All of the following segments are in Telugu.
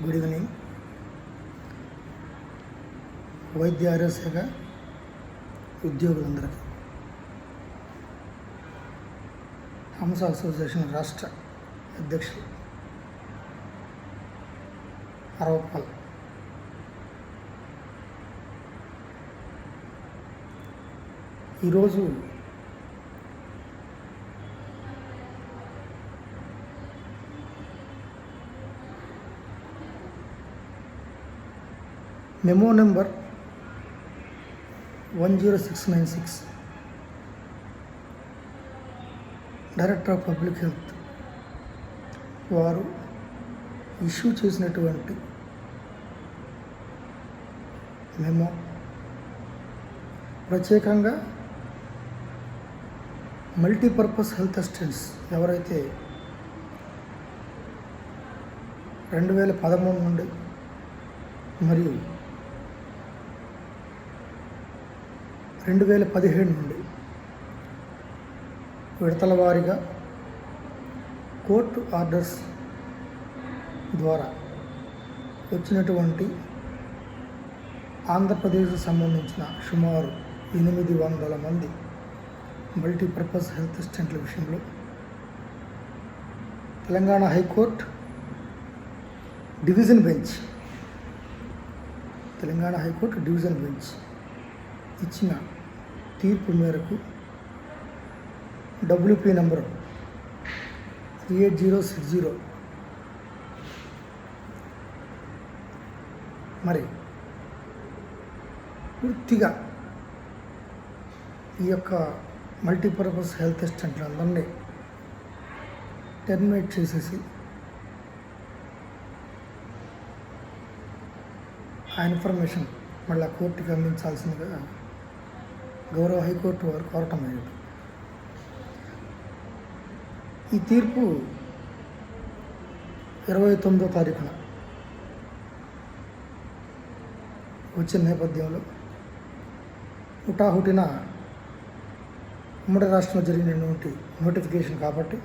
Good evening. వైద్య ఆరోగ్య శాఖ ఉద్యోగులందరికీ. హంస అసోసియేషన్ రాష్ట్ర అధ్యక్షులు అరవపాల్ ఈరోజు memo number one zero six nine six director of public health వారు ఇష్యూ చేసినటువంటి మెమో ప్రత్యేకంగా మల్టీపర్పస్ హెల్త్ అసిస్టెంట్స్ ఎవరైతే రెండు వేల పదమూడు నుండి మరియు రెండు వేల పదిహేడు నుండి విడతల వారీగా కోర్టు ఆర్డర్స్ ద్వారా వచ్చినటువంటి ఆంధ్రప్రదేశ్కు సంబంధించిన సుమారు ఎనిమిది వందల మంది మల్టీపర్పస్ హెల్త్ అసిస్టెంట్ల విషయంలో Telangana high court division bench Telangana high court division bench ఇచ్చిన తీర్పు మేరకు WP number three eight zero six zero. మరి పూర్తిగా ఈ యొక్క మల్టీపర్పస్ హెల్త్ అసిస్టెంట్లందరినీ టెర్మినేట్ చేసేసి ఆ ఇన్ఫర్మేషన్ మళ్ళీ కోర్టుకి అందించాల్సిందిగా గౌరవ హైకోర్టు వారు కోరటం అనేది ఈ తీర్పు ఇరవై తొమ్మిదో తారీఖున వచ్చిన నేపథ్యంలో హుటాహుటిన ఉమ్మడి రాష్ట్రంలో జరిగినటువంటి నోటిఫికేషన్ కాబట్టి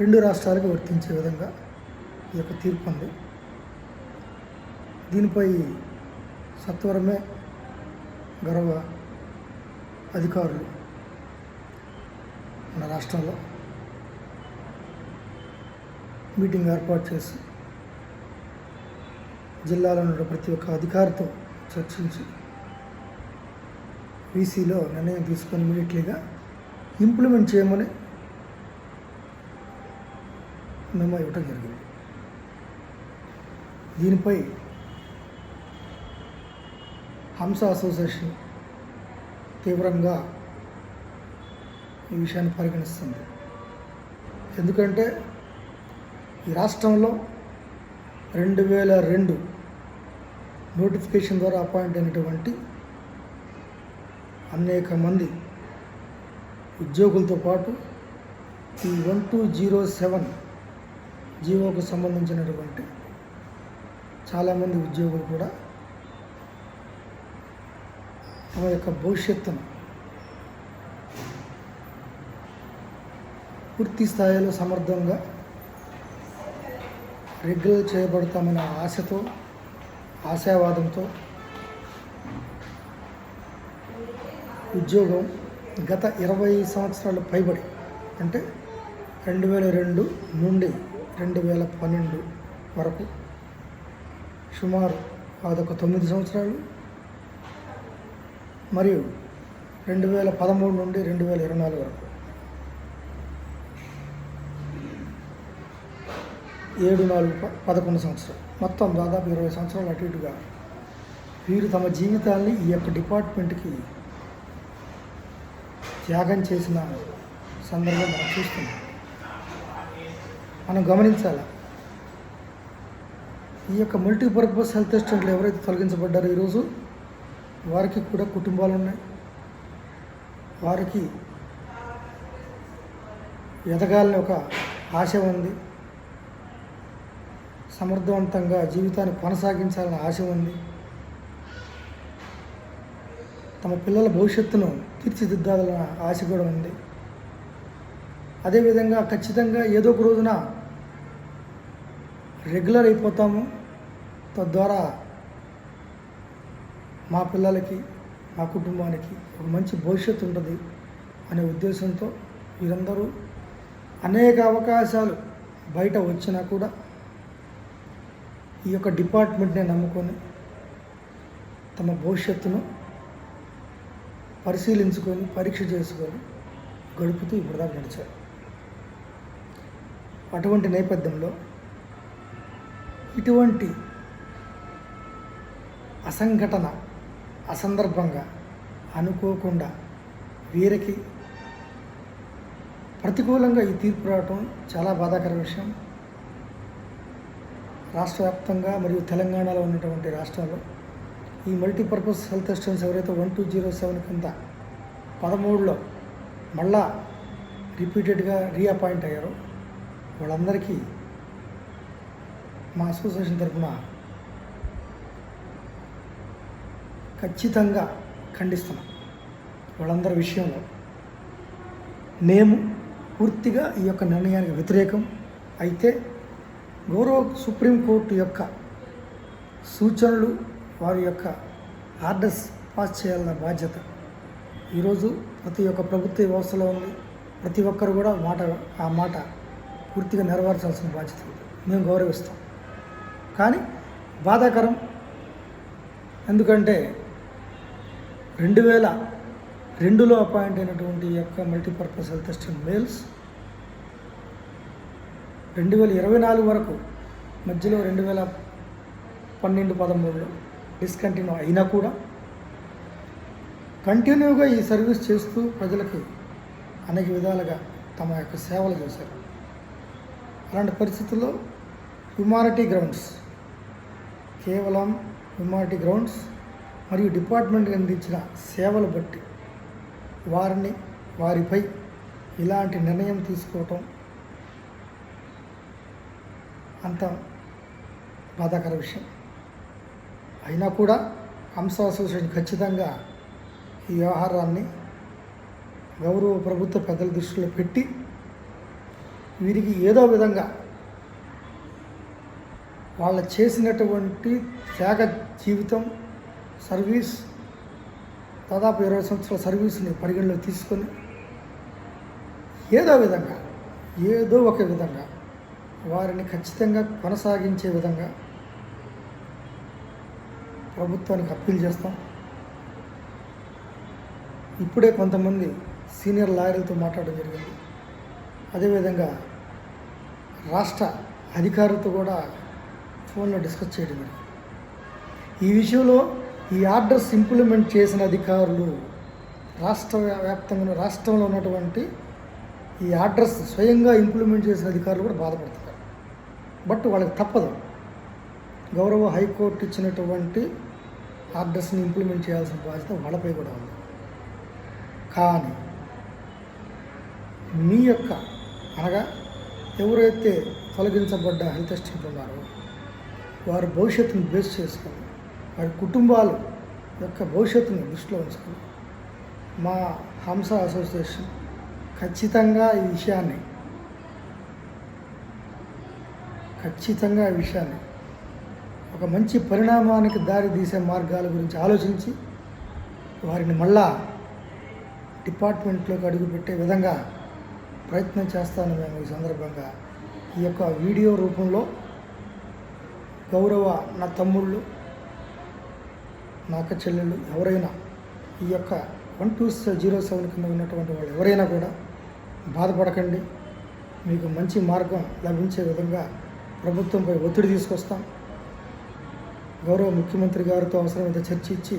రెండు రాష్ట్రాలకు వర్తించే విధంగా ఈ యొక్క తీర్పు ఉంది. దీనిపై సత్వరమే గౌరవ అధికారులు మన రాష్ట్రంలో మీటింగ్ ఏర్పాటు చేసి జిల్లాలో ఉన్న ప్రతి ఒక్క అధికారితో చర్చించి వీసీలో నిర్ణయం తీసుకొని ఇమీడియట్లీగా ఇంప్లిమెంట్ చేయమని మేము ఇవ్వటం జరిగింది. దీనిపై హంస అసోసియేషన్ తీవ్రంగా ఈ విషయాన్ని పరిగణిస్తుంది. ఎందుకంటే ఈ రాష్ట్రంలో రెండు వేల రెండు నోటిఫికేషన్ ద్వారా అపాయింట్ అయినటువంటి అనేక మంది ఉద్యోగులతో పాటు ఈ వన్ టూ జీరో సెవెన్ జీవోకు సంబంధించినటువంటి చాలామంది ఉద్యోగులు కూడా తమ యొక్క భవిష్యత్తును పూర్తి స్థాయిలో సమర్థంగా రెగ్యులర్ చేయబడతామన్న ఆశతో ఆశావాదంతో ఉద్యోగం గత ఇరవై సంవత్సరాలు పైబడి అంటే రెండు వేల రెండు నుండి రెండు వేల పన్నెండు వరకు సుమారు అదొక తొమ్మిది సంవత్సరాలు మరియు రెండు వేల పదమూడు నుండి రెండు వేల ఇరవై నాలుగు వరకు. ఏడు నాలుగు ప- పదకొండు సంవత్సరాలు. మొత్తం దాదాపు ఇరవై సంవత్సరాలు అటు ఇటుగా. వీరు తమ జీవితాల్ని ఈ యొక్క డిపార్ట్మెంట్కి త్యాగం చేసిన సందర్భం మనం చూస్తున్నాం. మనం గమనించాలి? ఈ యొక్క మల్టీపర్పస్ హెల్త్ అసిస్టెంట్లు ఎవరైతే తొలగించబడ్డారో ఈరోజు వారికి కూడా కుటుంబాలు ఉన్నాయి. వారికి ఎదగాలని ఒక ఆశ ఉంది. సమర్థవంతంగా జీవితాన్ని కొనసాగించాలని ఆశ ఉంది. తమ పిల్లల భవిష్యత్తును తీర్చిదిద్దాలన్న ఆశ కూడా ఉంది. అదేవిధంగా ఖచ్చితంగా ఏదో ఒక రోజున రెగ్యులర్ అయిపోతాము. తద్వారా మా పిల్లలకి మా కుటుంబానికి ఒక మంచి భవిష్యత్తు ఉంటుంది అనే ఉద్దేశంతో వీరందరూ అనేక అవకాశాలు బయట వచ్చినా కూడా ఈ యొక్క డిపార్ట్మెంట్ని నమ్ముకొని తమ భవిష్యత్తును పరిశీలించుకొని పరీక్ష చేసుకొని గడుపుతూ ఇప్పుడు దాకా నడిచారు. అటువంటి నేపథ్యంలో ఇటువంటి అసంఘటన అసందర్భంగా అనుకోకుండా వీరికి ప్రతికూలంగా ఈ తీర్పు రావటం చాలా బాధాకర విషయం. రాష్ట్ర వ్యాప్తంగా మరియు తెలంగాణలో ఉన్నటువంటి రాష్ట్రాల్లో ఈ మల్టీపర్పస్ హెల్త్ అసిస్టెన్స్ ఎవరైతే వన్ టూ జీరో సెవెన్ కింద పదమూడులో మళ్ళా రిపీటెడ్గా రీఅపాయింట్ అయ్యారో వాళ్ళందరికీ మా అసోసియేషన్ తరఫున ఖచ్చితంగా ఖండిస్తున్నాం. వాళ్ళందరి విషయంలో మేము పూర్తిగా ఈ యొక్క నిర్ణయానికి వ్యతిరేకం. అయితే గౌరవ సుప్రీంకోర్టు యొక్క సూచనలు వారి యొక్క ఆర్డర్స్ పాస్ చేయాలన్న బాధ్యత ఈరోజు ప్రతి ఒక్క ప్రభుత్వ వ్యవస్థలో ఉంది. ప్రతి ఒక్కరు కూడా మాట ఆ మాట పూర్తిగా నెరవేర్చాల్సిన బాధ్యత ఉంది. మేము గౌరవిస్తాం. కానీ బాధాకరం ఎందుకంటే రెండు వేల రెండులో అపాయింట్ అయినటువంటి యొక్క మల్టీపర్పస్ హెల్త్ అసిస్టెంట్ మేల్స్ రెండు వేల ఇరవై నాలుగు వరకు మధ్యలో రెండు వేల పన్నెండు పదమూడులో డిస్కంటిన్యూ అయినా కూడా కంటిన్యూగా ఈ సర్వీస్ చేస్తూ ప్రజలకు అనేక విధాలుగా తమ యొక్క సేవలు చేశారు. అలాంటి పరిస్థితుల్లో హ్యుమానిటీ గ్రౌండ్స్ కేవలం హ్యుమానిటీ గ్రౌండ్స్ మరియు డిపార్ట్మెంట్ అందించిన సేవలు బట్టి వారిని వారిపై ఇలాంటి నిర్ణయం తీసుకోవటం అంత బాధాకర విషయం. అయినా కూడా హంస అసోసియేషన్ ఖచ్చితంగా ఈ వ్యవహారాన్ని గౌరవ ప్రభుత్వ పెద్దల దృష్టిలో పెట్టి వీరికి ఏదో విధంగా వాళ్ళ చేసినటువంటి త్యాగ జీవితం సర్వీస్ దాదాపు ఇరవై సంవత్సరాల సర్వీస్ని పరిగణలో తీసుకొని ఏదో విధంగా ఏదో ఒక విధంగా వారిని ఖచ్చితంగా కొనసాగించే విధంగా ప్రభుత్వానికి అప్పీల్ చేస్తాం. ఇప్పుడే కొంతమంది సీనియర్ లాయర్లతో మాట్లాడడం జరిగింది. అదేవిధంగా రాష్ట్ర అధికారులతో కూడా ఫోన్లో డిస్కస్ చేయడం జరిగింది. ఈ విషయంలో ఈ ఆర్డర్స్ ఇంప్లిమెంట్ చేసిన అధికారులు రాష్ట్ర వ్యాప్తంగా రాష్ట్రంలో ఉన్నటువంటి ఈ ఆర్డర్స్ స్వయంగా ఇంప్లిమెంట్ చేసిన అధికారులు కూడా బాధపడుతున్నారు. బట్ వాళ్ళకి తప్పదు. గౌరవ హైకోర్టు ఇచ్చినటువంటి ఆర్డర్స్ని ఇంప్లిమెంట్ చేయాల్సిన బాధ్యత వాళ్ళపై కూడా ఉంది. కానీ మీ యొక్క అనగా ఎవరైతే తొలగించబడ్డ హెల్త్ స్టేట్ ఉన్నారో వారి భవిష్యత్తును బేస్ చేసుకొని వారి కుటుంబాలు యొక్క భవిష్యత్తుని దృష్టిలో ఉంచుకుని మా హంస అసోసియేషన్ ఖచ్చితంగా ఈ విషయాన్ని ఖచ్చితంగా ఈ విషయాన్ని ఒక మంచి పరిణామానికి దారి తీసే మార్గాల గురించి ఆలోచించి వారిని మళ్ళా డిపార్ట్మెంట్లోకి అడుగుపెట్టే విధంగా ప్రయత్నం చేస్తాను మేము ఈ సందర్భంగా. ఈ యొక్క వీడియో రూపంలో గౌరవ నా తమ్ముళ్ళు నాక చెల్లెళ్ళు ఎవరైనా ఈ యొక్క వన్ టూ జీరో సెవెన్ కింద ఉన్నటువంటి వాళ్ళు ఎవరైనా కూడా బాధపడకండి. మీకు మంచి మార్గం లభించే విధంగా ప్రభుత్వంపై ఒత్తిడి తీసుకొస్తాం. గౌరవ ముఖ్యమంత్రి గారితో అవసరమైతే చర్చించి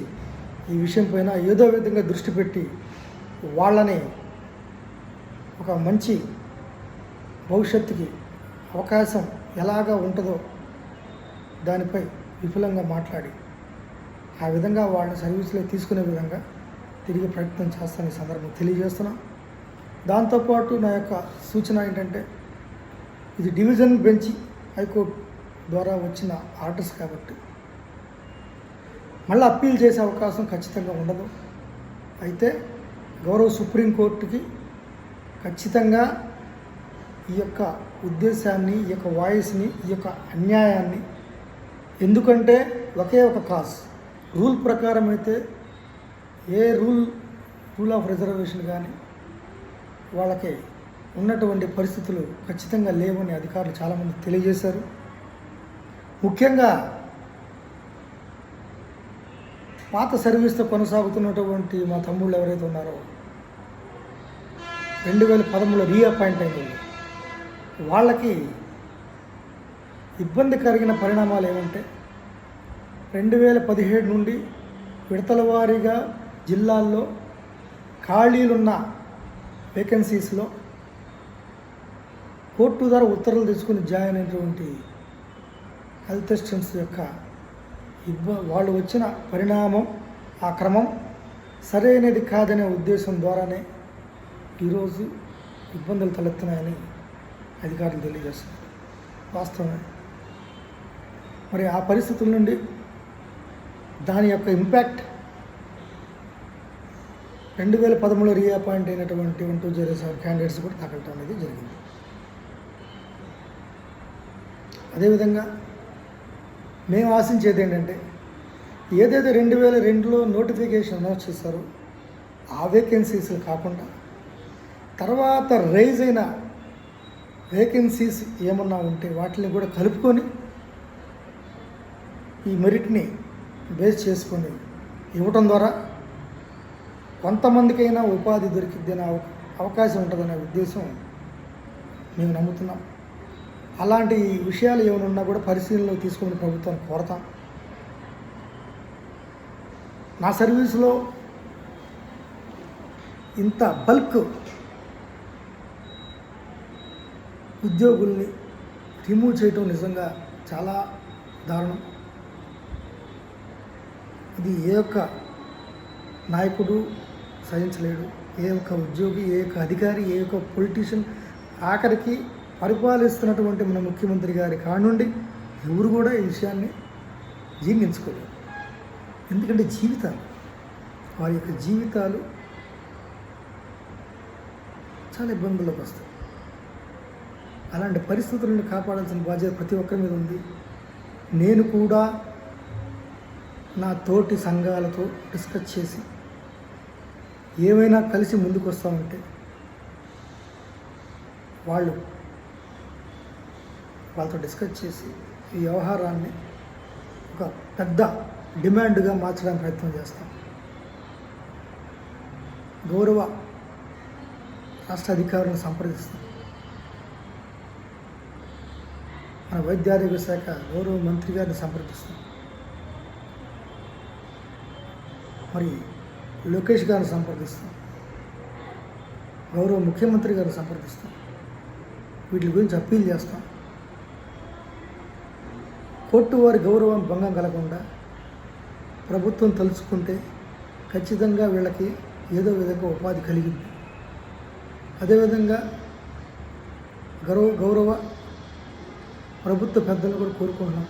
ఈ విషయం పైన ఏదో విధంగా దృష్టి పెట్టి వాళ్ళని ఒక మంచి భవిష్యత్తుకి అవకాశం ఎలాగా ఉంటుందో దానిపై విపులంగా మాట్లాడి ఆ విధంగా వాళ్ళని సర్వీస్లో తీసుకునే విధంగా తిరిగి ప్రయత్నం చేస్తాను ఈ సందర్భం తెలియజేస్తున్నాను దాంతోపాటు నా యొక్క సూచన ఏంటంటే ఇది డివిజన్ బెంచ్ హైకోర్టు ద్వారా వచ్చిన ఆర్డర్స్ కాబట్టి మళ్ళీ అప్పీల్ చేసే అవకాశం ఖచ్చితంగా ఉండదు. అయితే గౌరవ సుప్రీంకోర్టుకి ఖచ్చితంగా ఈ యొక్క ఉద్దేశాన్ని ఈ యొక్క వాయిస్ని ఈ యొక్క అన్యాయాన్ని ఎందుకంటే ఒకే ఒక కాజ్. రూల్ ప్రకారం అయితే ఏ రూల్ రూల్ ఆఫ్ రిజర్వేషన్ కానీ వాళ్ళకి ఉన్నటువంటి పరిస్థితులు ఖచ్చితంగా లేవని అధికారులు చాలామంది తెలియజేశారు. ముఖ్యంగా పాత సర్వీస్తో కొనసాగుతున్నటువంటి మా తమ్ముళ్ళు ఎవరైతే ఉన్నారో రెండు వేల పదమూడులో రీఅపాయింట్ అయింది. వాళ్ళకి ఇబ్బంది కలిగిన పరిణామాలు ఏమంటే రెండు వేల పదిహేడు నుండి విడతల వారీగా జిల్లాల్లో ఖాళీలున్న వేకెన్సీస్లో కోర్టు ద్వారా ఉత్తర్వులు తీసుకుని జాయిన్ అయినటువంటి హెల్త్ అసిస్టెంట్స్ యొక్క ఇబ్బ వాళ్ళు వచ్చిన పరిణామం ఆ క్రమం సరైనది కాదనే ఉద్దేశం ద్వారానే ఈరోజు ఇబ్బందులు తలెత్తున్నాయని అధికారులు తెలియజేస్తున్నారు. వాస్తవమే. మరి ఆ పరిస్థితుల నుండి దాని యొక్క ఇంపాక్ట్ రెండు వేల పదమూడులో రీఅపాయింట్ అయినటువంటి one two zero seven candidates కూడా తగలటం అనేది జరిగింది. అదేవిధంగా మేము ఆశించేది ఏంటంటే ఏదైతే రెండు వేల రెండులో నోటిఫికేషన్ అనౌన్స్ చేశారో ఆ వేకెన్సీస్ కాకుండా తర్వాత రైజ్ అయిన వేకెన్సీస్ ఏమన్నా ఉంటే వాటిని కూడా కలుపుకొని ఈ మెరిట్ని బేస్ చేసుకొని ఇవ్వటం ద్వారా కొంతమందికైనా ఉపాధి దొరికిద్దని అవ- అవకాశం ఉంటుందనే ఉద్దేశం మేము నమ్ముతున్నాం. అలాంటి విషయాలు ఏమైనా ఉన్నా కూడా పరిశీలనలో తీసుకుని ప్రభుత్వాన్ని కోరతాం. నా సర్వీస్లో ఇంత బల్క్ ఉద్యోగుల్ని రిమూవ్ చేయటం నిజంగా చాలా దారుణం. ఇది ఏ ఒక్క నాయకుడు సహించలేడు. ఏ ఒక్క ఉద్యోగి ఏ ఒక్క అధికారి ఏ ఒక్క పొలిటీషియన్ ఆఖరికి పరిపాలిస్తున్నటువంటి మన ముఖ్యమంత్రి గారి కానుండి ఎవరు కూడా ఈ విషయాన్ని జీర్ణించుకోలేరు. ఎందుకంటే జీవితాలు వారి యొక్క జీవితాలు చాలా ఇబ్బందుల్లోకి వస్తాయి. అలాంటి పరిస్థితులను కాపాడాల్సిన బాధ్యత ప్రతి ఒక్కరి మీద ఉంది. నేను కూడా నా తోటి సంఘాలతో డిస్కస్ చేసి ఏమైనా కలిసి ముందుకు వస్తామంటే వాళ్ళు వాళ్ళతో డిస్కస్ చేసి ఈ వ్యవహారాన్ని ఒక పెద్ద డిమాండ్గా మార్చడానికి ప్రయత్నం చేస్తాం. గౌరవ రాష్ట్ర అధికారులను సంప్రదిస్తాం. మన వైద్యారోగ్య శాఖ గౌరవ మంత్రి గారిని సంప్రదిస్తాం. మరి లోకేష్ గారిని సంప్రదిస్తాం. గౌరవ ముఖ్యమంత్రి గారు సంప్రదిస్తాం. వీటి గురించి అప్పీల్ చేస్తాం. కోర్టు వారి గౌరవం భంగం కలగకుండా ప్రభుత్వం తలుచుకుంటే ఖచ్చితంగా వీళ్ళకి ఏదో విధంగా ఉపాధి కలిగింది. అదేవిధంగా గౌరవ గౌరవ ప్రభుత్వ పెద్దలు కూడా కోరుకుంటున్నాం.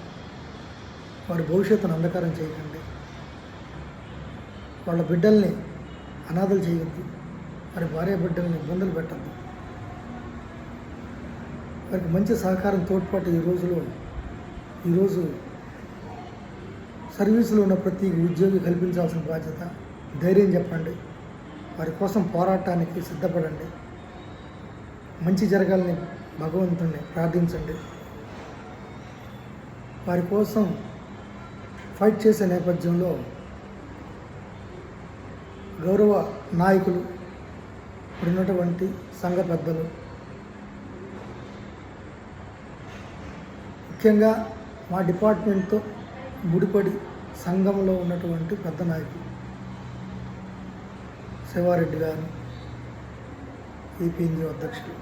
వారి భవిష్యత్తును అంధకారం చేయకండి. వాళ్ళ బిడ్డల్ని అనాథలు చేయొద్దు. వారి భార్య బిడ్డల్ని ఇబ్బందులు పెట్టద్దు. వారికి మంచి సహకారం తోడ్పాటు ఈ రోజులో ఈరోజు సర్వీసులో ఉన్న ప్రతి ఉద్యోగి కల్పించాల్సిన బాధ్యత. ధైర్యం చెప్పండి. వారి కోసం పోరాటానికి సిద్ధపడండి. మంచి జరగాలని భగవంతుణ్ణి ప్రార్థించండి. వారి కోసం ఫైట్ చేసే నేపథ్యంలో గౌరవ నాయకులు ఇప్పుడున్నటువంటి సంఘ పెద్దలు. ముఖ్యంగా మా డిపార్ట్మెంట్తో ముడిపడి సంఘంలో ఉన్నటువంటి పెద్ద నాయకులు శివారెడ్డి గారు ఈపీఎన్జీ అధ్యక్షులు.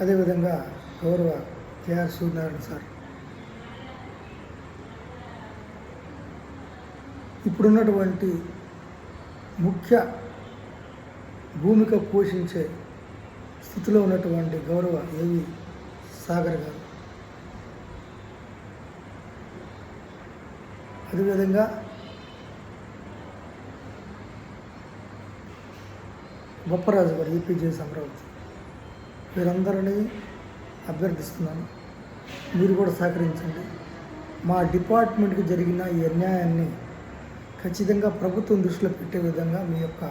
అదేవిధంగా గౌరవ కేఆర్ సూర్యనారాయణ సార్. ఇప్పుడున్నటువంటి ముఖ్య భూమిక పోషించే స్థితిలో ఉన్నటువంటి గౌరవ ఏవి? సాగర్ గారు. అదేవిధంగా బొప్పరాజు గారు ఏపీజే అమరావతి వీరందరినీ అభ్యర్థిస్తున్నాను. మీరు కూడా సహకరించండి. మా డిపార్ట్మెంట్కి జరిగిన ఈ అన్యాయాన్ని ఖచ్చితంగా ప్రభుత్వం దృష్టిలో పెట్టే విధంగా మీ యొక్క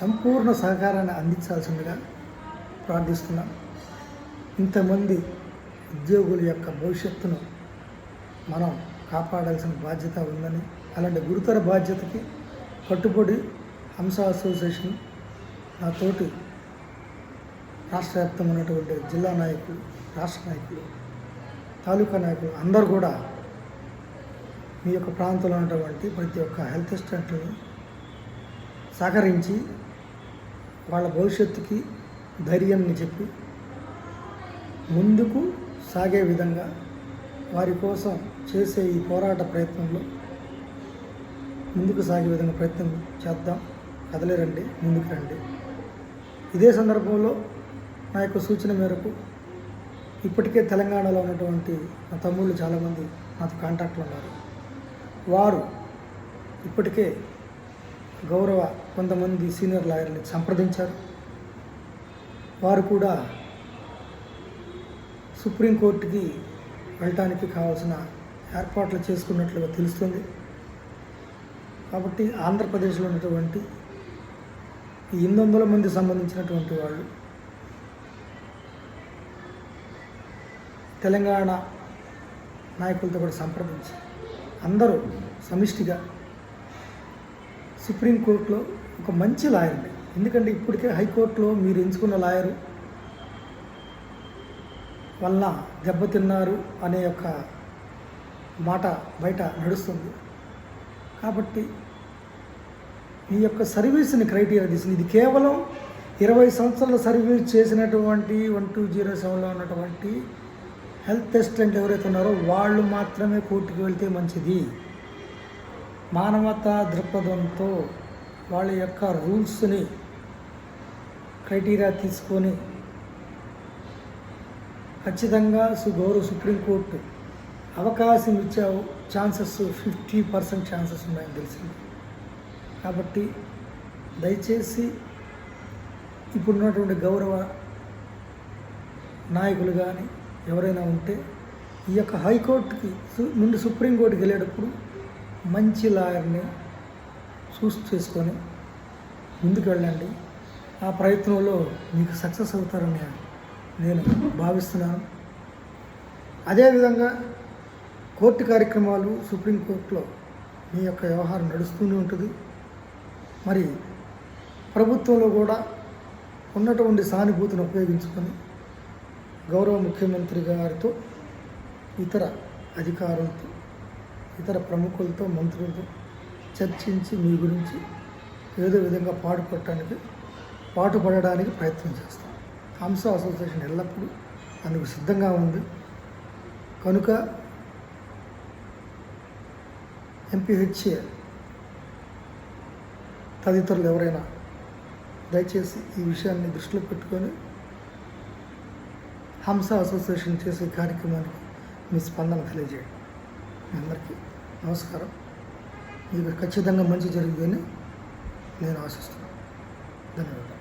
సంపూర్ణ సహకారాన్ని అందించాల్సిందిగా ప్రార్థిస్తున్నాం. ఇంతమంది ఉద్యోగుల యొక్క భవిష్యత్తును మనం కాపాడాల్సిన బాధ్యత ఉందని అలాంటి గురుతర బాధ్యతకి కట్టుబడి హంస అసోసియేషన్ నా తోటి రాష్ట్ర వ్యాప్తంగా ఉన్నటువంటి జిల్లా నాయకులు రాష్ట్ర నాయకులు తాలూకా నాయకులు అందరూ కూడా మీ యొక్క ప్రాంతంలో ఉన్నటువంటి ప్రతి ఒక్క హెల్త్ అసిస్టెంట్ని సహకరించి వాళ్ళ భవిష్యత్తుకి ధైర్యంని చెప్పి ముందుకు సాగే విధంగా వారి కోసం చేసే ఈ పోరాట ప్రయత్నంలో ముందుకు సాగే విధంగా ప్రయత్నం చేద్దాం. కదలే రండి ముందుకు రండి. ఇదే సందర్భంలో నా యొక్క సూచన మేరకు ఇప్పటికే తెలంగాణలో ఉన్నటువంటి నా తమ్ముళ్ళు చాలామంది నాతో కాంటాక్ట్లో ఉన్నారు. వారు ఇప్పటికే గౌరవ కొంతమంది సీనియర్ లాయర్ని సంప్రదించారు. వారు కూడా సుప్రీంకోర్టుకి వెళ్ళటానికి కావాల్సిన ఏర్పాట్లు చేసుకున్నట్లుగా తెలుస్తుంది. కాబట్టి ఆంధ్రప్రదేశ్లో ఉన్నటువంటి ఈ ఎనిమిది వందల మంది సంబంధించినటువంటి వాళ్ళు తెలంగాణ నాయకులతో కూడా సంప్రదించి అందరూ సమిష్టిగా. సుప్రీంకోర్టులో ఒక మంచి లాయర్ని ఎందుకంటే ఇప్పటికే హైకోర్టులో మీరు ఎంచుకున్న లాయరు వల్ల దెబ్బతిన్నారు అనే యొక్క మాట బయట నడుస్తుంది. కాబట్టి మీ యొక్క సర్వీస్ని క్రైటీరియా తీసుకుని ఇది కేవలం ఇరవై సంవత్సరాల సర్వీస్ చేసినటువంటి వన్ టూ జీరో సెవెన్లో ఉన్నటువంటి హెల్త్ అసిస్టెంట్ ఎవరైతే ఉన్నారో వాళ్ళు మాత్రమే కోర్టుకు వెళ్తే మంచిది. మానవతా దృక్పథంతో వాళ్ళ యొక్క రూల్స్ని క్రైటీరియా తీసుకొని ఖచ్చితంగా సుగౌరవ సుప్రీంకోర్టు అవకాశం ఇచ్చే ఛాన్సెస్ ఫిఫ్టీ పర్సెంట్ ఛాన్సెస్ ఉన్నాయని తెలిసింది. కాబట్టి దయచేసి ఇప్పుడున్నటువంటి గౌరవ నాయకులు కానీ ఎవరైనా ఉంటే ఈ యొక్క హైకోర్టుకి నుండి సుప్రీంకోర్టుకి వెళ్ళేటప్పుడు మంచి లాయర్ని చూస్ చేసుకొని ముందుకు వెళ్ళండి. ఆ ప్రయత్నంలో మీకు సక్సెస్ అవుతారని నేను భావిస్తున్నాను. అదేవిధంగా కోర్టు కార్యక్రమాలు సుప్రీంకోర్టులో మీ యొక్క వ్యవహారం నడుస్తూనే ఉంటుంది. మరి ప్రభుత్వంలో కూడా ఉన్నటువంటి సానుభూతిని ఉపయోగించుకొని గౌరవ ముఖ్యమంత్రి గారితో ఇతర అధికారులతో ఇతర ప్రముఖులతో మంత్రులతో చర్చించి మీ గురించి ఏదో విధంగా పాటుపడటానికి పాటుపడడానికి ప్రయత్నం చేస్తాం. హంస అసోసియేషన్ ఎల్లప్పుడూ అందుకు సిద్ధంగా ఉంది. కనుక ఎంపీహెచ్ఏ తదితరులు ఎవరైనా దయచేసి ఈ విషయాన్ని దృష్టిలో పెట్టుకొని హంస అసోసియేషన్ చేసే కార్యక్రమానికి మీ స్పందన తెలియజేయండి. మీ అందరికీ నమస్కారం. మీకు ఖచ్చితంగా మంచి జరుగుతుందని నేను ఆశిస్తున్నాను. ధన్యవాదాలు.